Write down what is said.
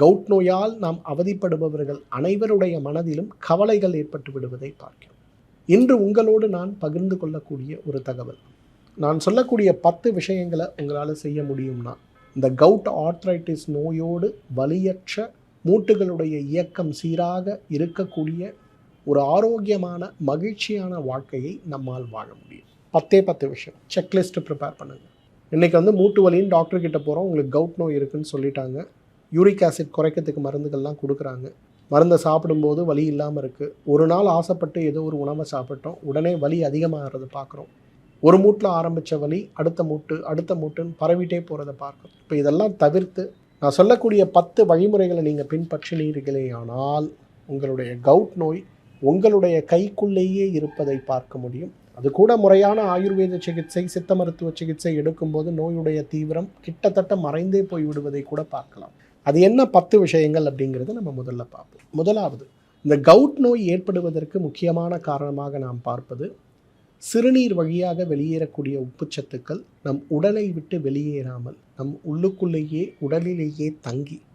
Cout நோயால் நாம் அவதிப்படுபவர்கள் அனைவருடைய மனதிலும் கவலைகள் ஏற்பட்டு விடுவதை பார்க்கிறோம். இன்று உங்களோடு நான் பகிர்ந்து கொள்ளக்கூடிய ஒரு தகவல். நான் சொல்லக்கூடிய பத்து விஷயங்களை உங்களால் செய்ய முடியும்னா இந்த கவுட் ஆர்த்ரைட்டிஸ் நோயோடு வலியற்ற மூட்டுகளுடைய இயக்கம் சீராக இருக்கக்கூடிய ஒரு ஆரோக்கியமான மகிழ்ச்சியான வாழ்க்கையை நம்மால் வாழ முடியும். பத்தே பத்து விஷயம். செக்லிஸ்ட்டு ப்ரிப்பேர் பண்ணுங்கள் இன்றைக்கி வந்து மூட்டு வலின்னு டாக்டர்கிட்ட போகிறோம் உங்களுக்கு கவுட் நோய் இருக்குன்னு சொல்லிட்டாங்க. யூரிக் ஆசிட் குறைக்கிறதுக்கு மருந்துகள்லாம் கொடுக்குறாங்க. மருந்தை சாப்பிடும்போது வலி இல்லாமல் இருக்குது ஒரு நாள் ஆசைப்பட்டு ஏதோ ஒரு உணவை சாப்பிட்டோம். உடனே வலி அதிகமாகிறது பார்க்குறோம். ஒரு மூட்டில் ஆரம்பித்த வலி அடுத்த மூட்டு அடுத்த மூட்டுன்னு பரவிட்டே போகிறத பார்க்குறோம். இப்போ இதெல்லாம் தவிர்த்து நான் சொல்லக்கூடிய பத்து வழிமுறைகளை நீங்கள் பின்பற்றினீர்களே ஆனால் உங்களுடைய கவுட் நோய் உங்களுடைய கைக்குள்ளேயே இருப்பதை பார்க்க முடியும். அது கூட முறையான ஆயுர்வேத சிகிச்சை சித்த மருத்துவ சிகிச்சை எடுக்கும்போது நோயுடைய தீவிரம் கிட்டத்தட்ட மறைந்தே போய் விடுவதை கூட பார்க்கலாம். அது என்ன பத்து விஷயங்கள் அப்படிங்கிறத நம்ம முதல்ல பார்ப்போம். முதலாவது இந்த கவுட் நோய் ஏற்படுவதற்கு முக்கியமான காரணமாக நாம் பார்ப்பது சிறுநீர் வழியாக வெளியேறக்கூடிய உப்புச்சத்துக்கள் நம் உடலை விட்டு வெளியேறாமல் நம் உள்ளுக்குள்ளேயே உடலிலேயே தங்கி